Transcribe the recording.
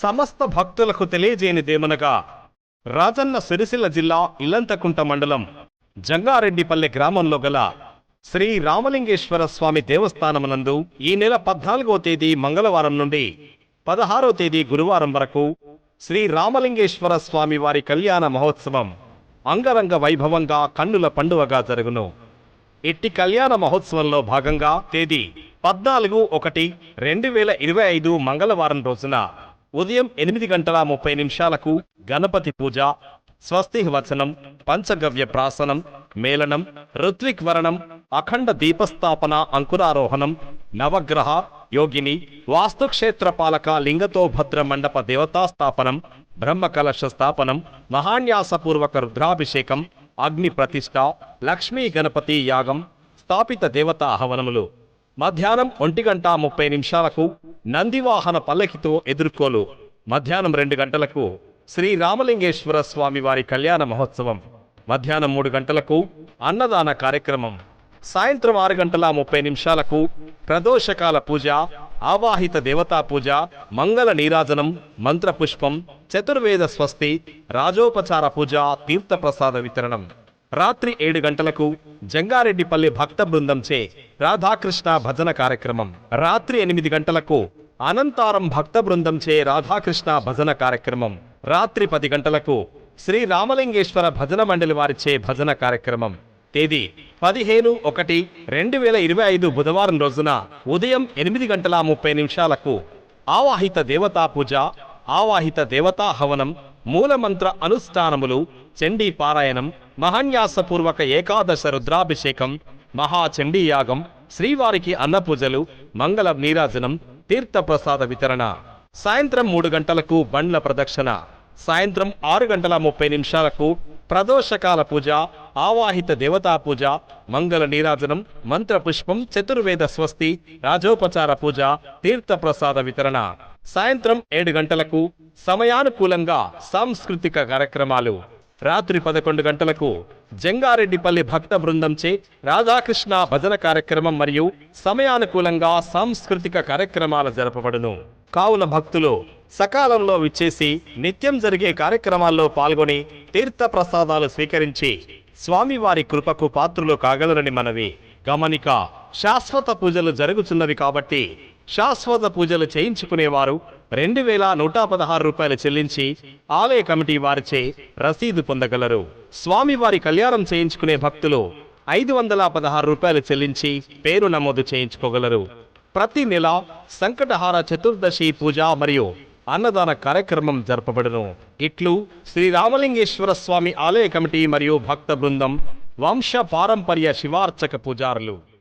సమస్త భక్తులకు తెలియజేయనిదేమనగా రాజన్న సిరిసిల్ల జిల్లా ఇల్లంతకుంట మండలం జంగారెడ్డిపల్లె గ్రామంలో గల శ్రీ రామలింగేశ్వర స్వామి దేవస్థానమునందు ఈ నెల పద్నాలుగో తేదీ మంగళవారం నుండి పదహారో తేదీ గురువారం వరకు శ్రీ రామలింగేశ్వర స్వామి వారి కళ్యాణ మహోత్సవం అంగరంగ వైభవంగా కన్నుల పండువగా జరుగును. ఇట్టి కళ్యాణ మహోత్సవంలో భాగంగా తేదీ పద్నాలుగు ఒకటి రెండు వేల ఇరవై ఐదు మంగళవారం రోజున ఉదయం ఎనిమిది గంటల ముప్పై నిమిషాలకు గణపతి పూజ స్వస్తి వచనం పంచగవ్య ప్రాసనం మేళనం ఋత్విక్ వరణం అఖండ దీపస్థాపన అంకురారోహణం నవగ్రహ యోగిని వాస్తుక్షేత్ర పాలక లింగతోభద్ర మండప దేవతాస్థాపనం బ్రహ్మకలశ స్థాపనం మహాన్యాసపూర్వక రుద్రాభిషేకం అగ్ని ప్రతిష్ట లక్ష్మీ గణపతి యాగం స్థాపిత దేవతా హవనములు మధ్యాహ్నం ఒంటి గంట ముప్పై నిమిషాలకు నందివాహన పల్లకితో ఎదుర్కోలు. మధ్యాహ్నం రెండు గంటలకు శ్రీ రామలింగేశ్వర స్వామి వారి కళ్యాణ మహోత్సవం. మధ్యాహ్నం మూడు గంటలకు అన్నదాన కార్యక్రమం. సాయంత్రం ఆరు గంటల ముప్పై నిమిషాలకు ప్రదోషకాల పూజ ఆవాహిత దేవతా పూజ మంగళ నీరాజనం మంత్రపుష్పం చతుర్వేద స్వస్తి రాజోపచార పూజ తీర్థప్రసాద వితరణం. రాత్రి ఏడు గంటలకు జంగారెడ్డిపల్లి భక్త బృందంచే రాధాకృష్ణ భజన కార్యక్రమం. రాత్రి ఎనిమిది గంటలకు అనంతారం భక్త బృందంచే రాధాకృష్ణ భజన కార్యక్రమం. రాత్రి పది గంటలకు శ్రీ రామలింగేశ్వర భజన మండలి వారిచే భజన కార్యక్రమం. తేదీ పదిహేను ఒకటి రెండు వేల ఇరవై ఐదు బుధవారం రోజున ఉదయం ఎనిమిది గంటల ముప్పై నిమిషాలకు ఆవాహిత దేవతా పూజ ఆవాహిత దేవతా హవనం మూలమంత్ర అనుష్ఠానములు చండీ పారాయణం మహాన్యాసపూర్వక ఏకాదశ రుద్రాభిషేకం మహాచండీయాగం శ్రీవారికి అన్నపూజలు మంగళ నీరాజనం తీర్థప్రసాద వితరణ. సాయంత్రం మూడు గంటలకు బండ్ల ప్రదక్షిణ. సాయంత్రం ఆరు గంటల ముప్పై నిమిషాలకు ప్రదోషకాల పూజ ఆవాహిత దేవతా పూజ మంగళ నీరాజనం మంత్ర పుష్పం చతుర్వేద స్వస్తి రాజోపచార పూజ తీర్థప్రసాద వితరణ. సాయంత్రం ఏడు గంటలకు సమయానుకూలంగా సాంస్కృతిక కార్యక్రమాలు. రాత్రి పదకొండు గంటలకు జంగారెడ్డిపల్లి భక్త బృందంచే రాధాకృష్ణ భజన కార్యక్రమం మరియు సమయానుకూలంగా సాంస్కృతిక కార్యక్రమాలు జరపబడును. కావున భక్తులు సకాలంలో విచ్చేసి నిత్యం జరిగే కార్యక్రమాల్లో పాల్గొని తీర్థ ప్రసాదాలు స్వీకరించి స్వామివారి కృపకు పాత్రులు కాగలరని మనవి. గమనిక శాశ్వత పూజలు జరుగుతున్నవి కాబట్టి శాశ్వత పూజలు చేయించుకునేవారు. రెండు వేల నూట పదహారు రూపాయలు చెల్లించి ఆలయ కమిటీ వారిచే రసీదు పొందగలరు. స్వామివారి కళ్యాణం చేయించుకునే భక్తులు ఐదు వందల పదహారు రూపాయలు చెల్లించి పేరు నమోదు చేయించుకోగలరు. ప్రతి నెల సంకటహార చతుర్దశి పూజ మరియు అన్నదాన కార్యక్రమం జరపబడును. ఇట్లు శ్రీ రామలింగేశ్వర స్వామి ఆలయ కమిటీ మరియు భక్త బృందం వంశ పారంపర్య శివార్చక పూజారులు.